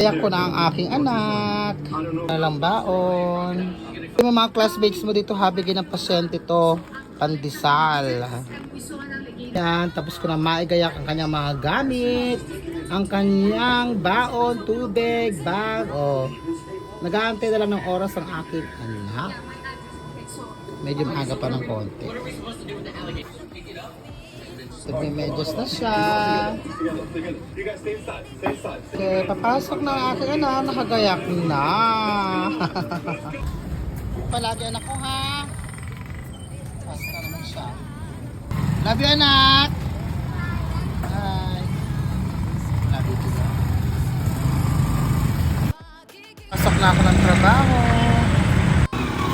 Kaya ko na ang aking anak. Nalang baon. Yung mga classmates mo dito, habigin ng pasyente to. Pandesal. Yan, tapos ko na maigayak ang kanyang mga gamit. Ang kanyang baon, tubig, bag. Oh. Nag-aantay na lang ng oras ang aking anak. Medyo maaga pa ng konti. Nagme-medyas na siya. Okay, papasok na ang aking anak. Nakagayak na. Palagi anak ko ha. Pasok na naman siya. Love you anak. Bye. Love you too. Pasok na ako ng trabaho.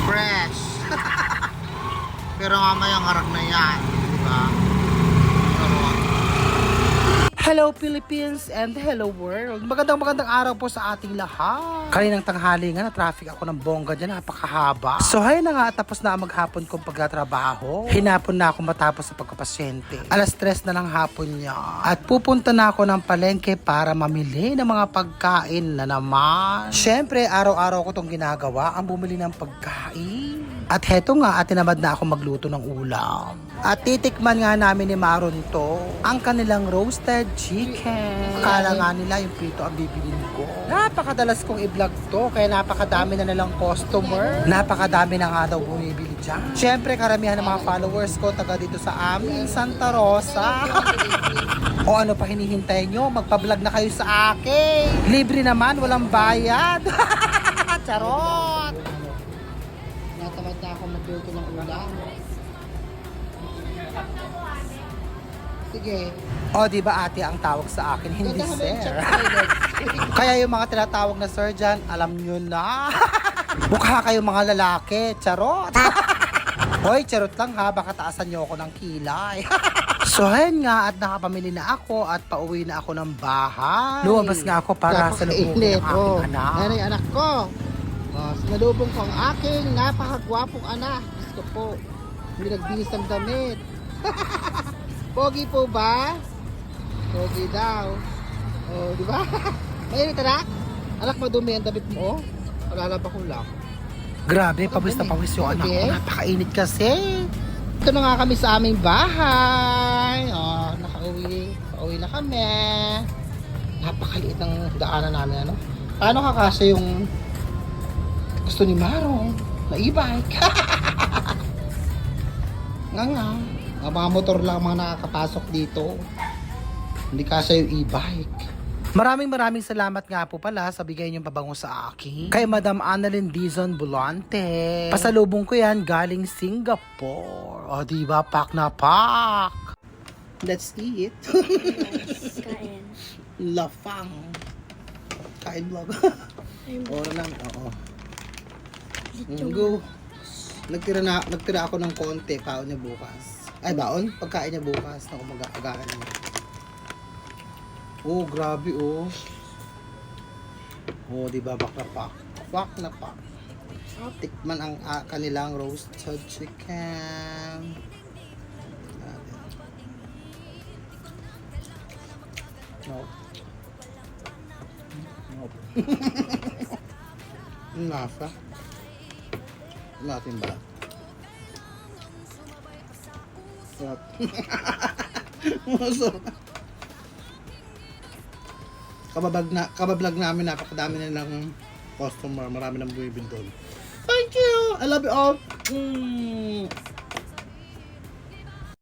Fresh. Pero mamaya harap na yan. Diba? Hello Philippines and hello world. Magandang magandang araw po sa ating lahat. Kaninang tanghali nga na traffic ako ng bongga dyan, napakahaba. So hay na nga, tapos na maghapon kong pagtatrabaho. Hinapon na ako matapos sa pagkapasyente. Alas tres na ng hapon niya. At pupunta na ako ng palengke para mamili ng mga pagkain na naman. Siyempre, araw-araw ko tong ginagawa, ang bumili ng pagkain. At heto nga, at tinamad na ako magluto ng ulam. At titikman nga namin ni Maron to, ang kanilang roasted chicken. Akala nga nila yung prito ang bibilin ko. Napakadalas kong i-vlog to, kaya napakadami na nilang customer. Napakadami na nga daw bumibili dyan. Siyempre, karamihan ng mga followers ko taga dito sa amin, Santa Rosa. o ano pa hinihintay nyo? Magpa-vlog na kayo sa akin. Libre naman, walang bayad. Charot! Sige. O, di ba ate ang tawag sa akin? Hindi sir. Kaya yung mga tinatawag na sir dyan, alam nyo na. Mukha kayo mga lalaki. Charot. Hoy, charot lang ha. Baka taasan nyo ako ng kilay. so, ayun nga. At nakapamili na ako at pauwi na ako ng bahay. Lumabas nga ako para sa lubungin ng aking oh. anak. Yan ang anak ko. Oh, sinalubong ko ang aking napakagwapong anak. Gusto po. Hindi nagbihis ng damit. Pogi po ba? Pogi daw. Oh, di ba? Mainit anak? Anak madumi ang damit mo, oh. Palalaba ko lang. Grabe, pawis na pawis yung anak ko. Napakainit kasi. Ito na nga kami sa aming bahay. Oh, nakauwi. Pauwi na kami. Napakaliit ng daanan namin, ano? Paano kakasya yung gusto ni Marong na e-bike? nga nga. Ang mga motor lang ang mga nakakapasok dito. Hindi kasya yung e-bike. Maraming maraming salamat nga po pala sa bigay niyong pabango sa akin. Kay Madam Annalyn Dizon Bulante. Pasalubong ko yan galing Singapore. O diba, pak na pak. Let's eat. Kain. Lafang. Kain vlog. Ora lang, oo. Go. Nagtira na, nagtira ako ng konti, paon niya bukas. Ay, baon? Pagkain niya bukas na umaga-agahan niya. Oh, grabe oh. Oh, di ba bak na pak? Bak na pak. Tikman ang ah, kanilang roasted chicken. Nope. Nope. Ang lasa. Natin ba? Sarap. Masarap. Kababag na, kabablog namin, napakadami na ng customer, marami nang bumibili doon. Thank you! I love you all! Mm.